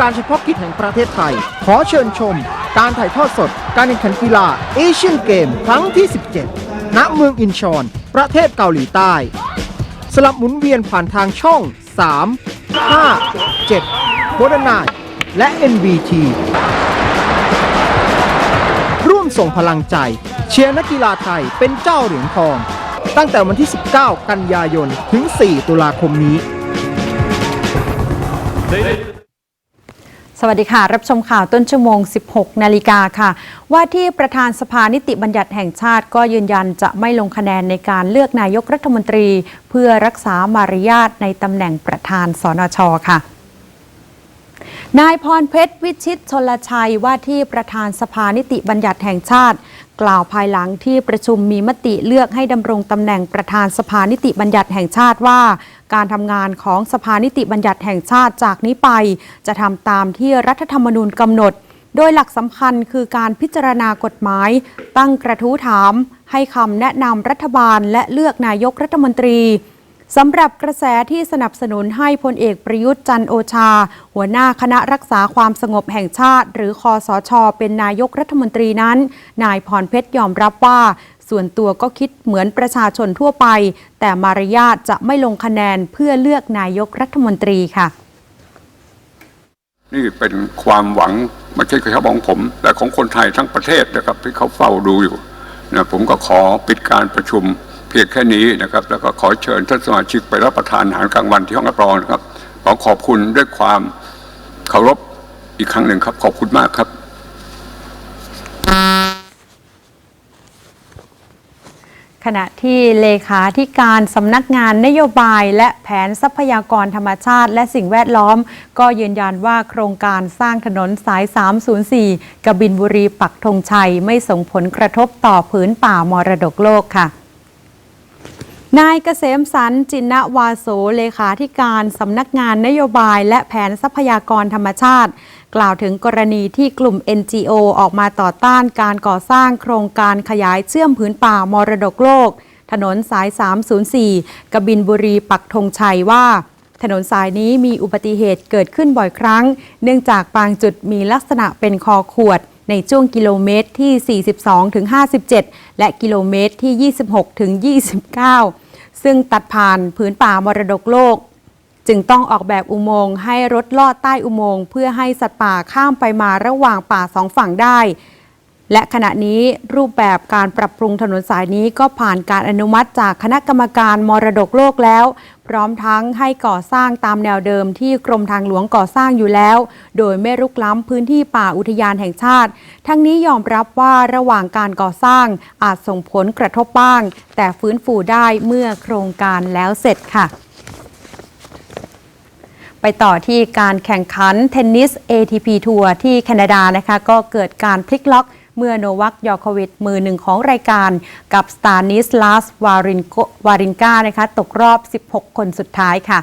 การเฉพาะกิจแห่งประเทศไทย ขอเชิญชม การถ่ายทอดสด การแข่งขันกีฬาเอเชียนเกมครั้งที่ 17 ณ เมืองอินชอน ประเทศเกาหลีใต้ สลับหมุนเวียนผ่านทางช่อง 3 5 7โคดนายและ NBT ร่วมส่งพลังใจ เชียร์นักกีฬาไทยเป็นเจ้าเหรียญทอง ตั้งแต่วันที่ 19 กันยายน ถึง 4 ตุลาคมนี้ สวัสดีค่ะ รับชมข่าวต้นชั่วโมง 16 นาฬิกาค่ะ ว่าที่ประธานสภานิติบัญญัติแห่งชาติก็ยืนยันจะไม่ลงคะแนนในการเลือกนายกรัฐมนตรี เพื่อรักษามารยาทในตำแหน่งประธานสนชค่ะนายพรเพชรวิชิตชนลชัยว่าที่ประธานสภานิติบัญญัติแห่งชาติ กล่าวภายหลังที่ประชุมมีมติเลือกให้ดำรงตำแหน่งประธานสภานิติบัญญัติแห่งชาติว่า การทำงานของสภานิติบัญญัติแห่งชาติจากนี้ไป จะทำตามที่รัฐธรรมนูญกำหนด โดยหลักสำคัญคือการพิจารณากฎหมาย ตั้งกระทู้ถาม ให้คำแนะนำรัฐบาลและเลือกนายกรัฐมนตรี สำหรับกระแสที่สนับสนุนให้พลเอกประยุทธ์จันโอชา หัวหน้าคณะรักษาความสงบแห่งชาติ หรือคอสช เป็นนายกรัฐมนตรีนั้น นายพรเพชรยอมรับว่า ส่วนตัวก็คิดเหมือนประชาชนทั่วไป แต่มารยาทจะไม่ลงคะแนนเพื่อเลือกนายกรัฐมนตรีค่ะ นี่เป็นความหวังไม่ใช่แค่ของผม แต่ของคนไทยทั้งประเทศนะครับที่เขาเฝ้าดูอยู่นะผมก็ขอปิดการประชุม เพียงแค่นี้นะครับ แล้วก็ขอเชิญท่านสมาชิกไปรับประทานอาหารกลางวันที่ห้องรับรองนะครับขอขอบคุณด้วยความเคารพอีกครั้งหนึ่งครับ ขอบคุณมากครับขณะที่เลขาธิการสำนักงานนโยบาย และแผนทรัพยากรธรรมชาติ และสิ่งแวดล้อม ก็ยืนยันว่าโครงการสร้างถนนสาย 304 กบินบุรีปักธงชัย ไม่ส่งผลกระทบต่อผืนป่ามรดกโลกค่ะ นายเกษมสันจินวาโสเลขาธิการสำนักงานนโยบายและแผนทรัพยากรธรรมชาติ กล่าวถึงกรณีที่กลุ่ม NGO ออกมาต่อต้านการก่อสร้างโครงการขยายเชื่อมผืนป่ามรดกโลก ถนนสาย 304 กบินบุรีปักธงชัยว่า ถนนสายนี้มีอุบัติเหตุเกิดขึ้นบ่อยครั้ง เนื่องจากบางจุดมีลักษณะเป็นคอขวด ในช่วงกิโลเมตรที่ 42ถึง57 และกิโลเมตรที่ 26ถึง29 ซึ่งตัดผ่านพื้นป่ามรดกโลก จึงต้องออกแบบอุโมงค์ให้รถลอดใต้อุโมงค์เพื่อให้สัตว์ป่าข้ามไปมาระหว่างป่าสองฝั่งได้ และขณะนี้รูปแบบการปรับปรุงถนนสายนี้ก็ผ่านการอนุมัติจากคณะกรรมการมรดกโลกแล้ว พร้อมทั้งให้ก่อสร้างตามแนวเดิมที่กรมทางหลวงก่อสร้างอยู่แล้ว โดยไม่รุกล้ำพื้นที่ป่าอุทยานแห่งชาติ ทั้งนี้ยอมรับว่าระหว่างการก่อสร้างอาจส่งผลกระทบบ้าง แต่ฟื้นฟูได้เมื่อโครงการแล้วเสร็จค่ะไปต่อที่การแข่งขันเทนนิส ATP ทัวร์ที่แคนาดานะคะ ก็เกิดการพลิกล็อก เมื่อโนวัคยอควิดมือหนึ่งของรายการกับสตานิสลาสวารินวารินกานะคะตกรอบ 16 คนสุดท้ายค่ะ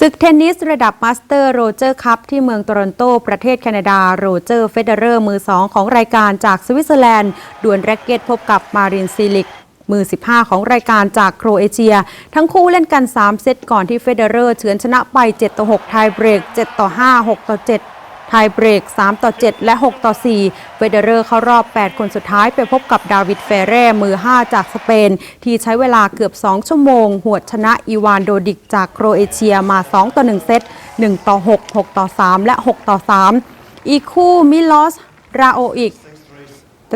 ศึกเทนนิสระดับมาสเตอร์โรเจอร์คัพที่เมืองโตรอนโต ประเทศแคนาดาโรเจอร์เฟเดเรอร์มือ 2 ของรายการจากสวิตเซอร์แลนด์ดวลแร็กเก็ตพบกับมารินซิลิกมือ 15 ของรายการจากโครเอเชีย ทั้งคู่เล่นกัน 3 เซตก่อนที่เฟเดเรอร์เฉือนชนะไป 7 ต่อ 6 ไทยเบรก 7 ต่อ 5 6 ต่อ 7 ไทยเบรก 3 ต่อ 7 และ 6 ต่อ 4เฟเดเรอร์เข้ารอบ 8 คนสุดท้ายไปพบกับดาวิดเฟเร่มือ 5 จากสเปน ที่ใช้เวลาเกือบ 2 ชั่วโมง หวดชนะอีวานโดดิกจากโครเอเชียมา 2 ต่อ 1 เซต 1 ต่อ 6 6 ต่อ 3 และ 6 ต่อ 3 อีกคู่มิลอส ราโออิก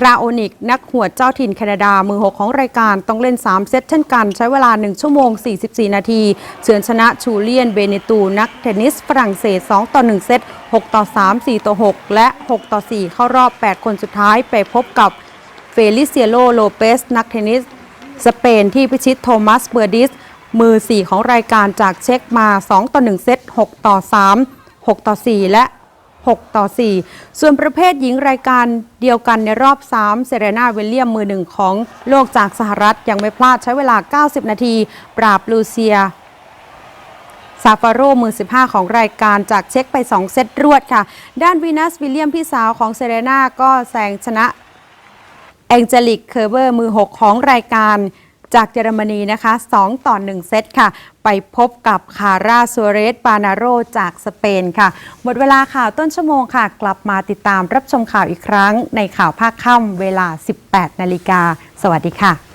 ราโอนิก นักหวเจ้าถิ่นแคนาดา มือ 6 ของรายการต้องเล่น 3 เซตเช่นกัน ใช้เวลา 1 ชั่วโมง 44 นาที เฉือนชนะชูเลียน เบเนตู นักเทนนิสฝรั่งเศส 2 ต่อ 1 เซต 6 ต่อ 3 4 ต่อ 6 และ 6 ต่อ 4 เข้ารอบ 8 คนสุดท้ายไปพบกับเฟลิเซียโลโลเปสนักเทนนิส สเปนที่พิชิตโทมัสเบอร์ดิส มือ 4 ของรายการจากเช็กมา 2 ต่อ 1 เซต 6 ต่อ 3 6 ต่อ 4 และ 6 ต่อ 4 ส่วนประเภทหญิงรายการเดียวกันในรอบ 3 เซเรนาวิลเลียมมือหนึ่งของโลกจากสหรัฐยังไม่พลาดใช้เวลา 90 นาที ปราบลูเซีย ซาฟาโรมือ 15 ของรายการจากเช็คไป 2 เซตรวดค่ะ ด้านวีนัสวิลเลียมพี่สาวของเซเรนาก็แซงชนะแองเจลิกเคอร์เบอร์มือ 6 ของรายการจากเยอรมนีนะคะ 2 ต่อ 1 เซตค่ะ ไปพบกับคาร่าซัวเรสปานาโรจากสเปนค่ะ หมดเวลาข่าวต้นชั่วโมงค่ะ กลับมาติดตามรับชมข่าวอีกครั้งในข่าวภาคค่ำเวลา 18 นาฬิกา สวัสดีค่ะ